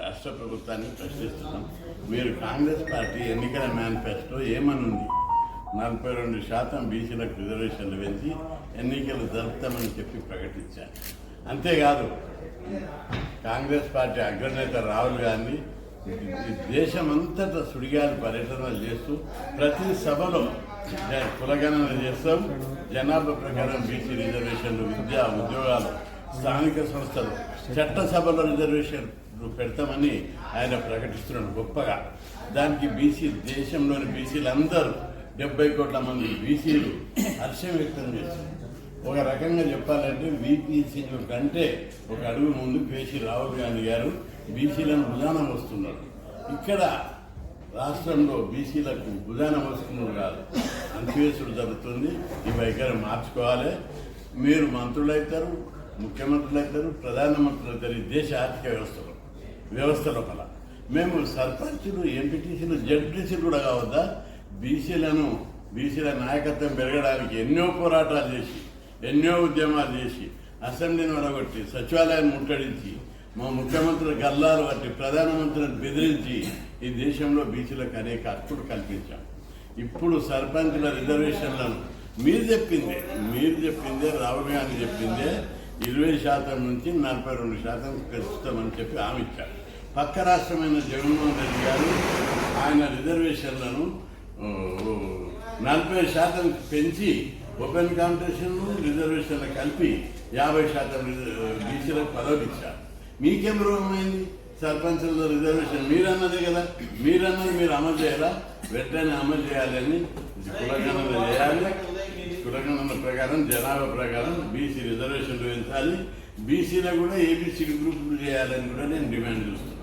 రాష్ట్ర ప్రభుత్వాన్ని ప్రశ్నిస్తున్నాం. మీరు కాంగ్రెస్ పార్టీ ఎన్నికల మేనిఫెస్టో ఏమనుంది? నలభై రెండు శాతం బీసీలకు రిజర్వేషన్లు పెంచి ఎన్నికలు జరుపుతామని చెప్పి ప్రకటించారు. అంతేకాదు కాంగ్రెస్ పార్టీ అగ్రనేత రాహుల్ గాంధీ ఈ దేశమంతటా సుడిగాలి పర్యటనలు చేస్తూ ప్రతి సభలో కులగణన చేస్తాం. జనాభా ప్రకారం బీసీ రిజర్వేషన్లు విద్య ఉద్యోగాలు స్థానిక సంస్థలు చట్టసభలో రిజర్వేషన్ పెడతామని ఆయన ప్రకటిస్తున్నాడు గొప్పగా. దానికి బీసీ దేశంలోని బీసీలు అందరూ డెబ్బై కోట్ల మంది బీసీలు హర్షం వ్యక్తం చేశారు. ఒక రకంగా చెప్పాలంటే వీపీసీల కంటే ఒక అడుగు ముందు కేసీ రాహుల్ గాంధీ గారు బీసీలను భుజానం వస్తున్నారు ఇక్కడ రాష్ట్రంలో బీసీలకు భుజానం వస్తున్నారు కాదు. అంత్యవేసుడు జరుగుతుంది. ఈ వైఖరి మార్చుకోవాలి. మీరు మంత్రులైతారు ముఖ్యమంత్రులు అవుతారు ప్రధానమంత్రులు అవుతారు ఈ దేశ ఆర్థిక వ్యవస్థలో వ్యవస్థ లోపల. మేము సర్పంచులు ఎంపీటీసీలు జడ్పీసీలు కూడా కావద్దా? బీసీలను బీసీల నాయకత్వం పెరగడానికి ఎన్నో పోరాటాలు చేసి ఎన్నో ఉద్యమాలు చేసి అసెంబ్లీని వరగొట్టి సచివాలయాన్ని ముట్టడించి మా ముఖ్యమంత్రి గల్లాలు పట్టి ప్రధానమంత్రిని బెదిరించి ఈ దేశంలో బీసీలకు అనేక హక్కులు కల్పించాం. ఇప్పుడు సర్పంచుల రిజర్వేషన్లను మీరు చెప్పిందే మీరు చెప్పిందే రాహుల్ గాంధీ చెప్పిందే ఇరవై శాతం నుంచి నలభై రెండు శాతం పెంచుతామని చెప్పి హామీ ఇచ్చారు. పక్క రాష్ట్రమైన జగన్మోహన్ రెడ్డి గారు ఆయన రిజర్వేషన్లను నలభై శాతం పెంచి ఓపెన్ కాంపిటీషన్ రిజర్వేషన్లు కలిపి యాభై శాతం బీసీలకు పదవి ఇచ్చారు. మీకేం రోగమైంది? సర్పంచ్లో రిజర్వేషన్ మీరన్నదే కదా. మీరన్నది మీరు అమలు చేయాలా వెంటనే అమలు చేయాలని కులగణన చేయాలి. కులగణన ప్రకారం జనాభా ప్రకారం బీసీ రిజర్వేషన్లు పెంచాలి బీసీలో కూడా ఏబీసీ గ్రూపులు చేయాలని కూడా నేను డిమాండ్ చేస్తున్నాను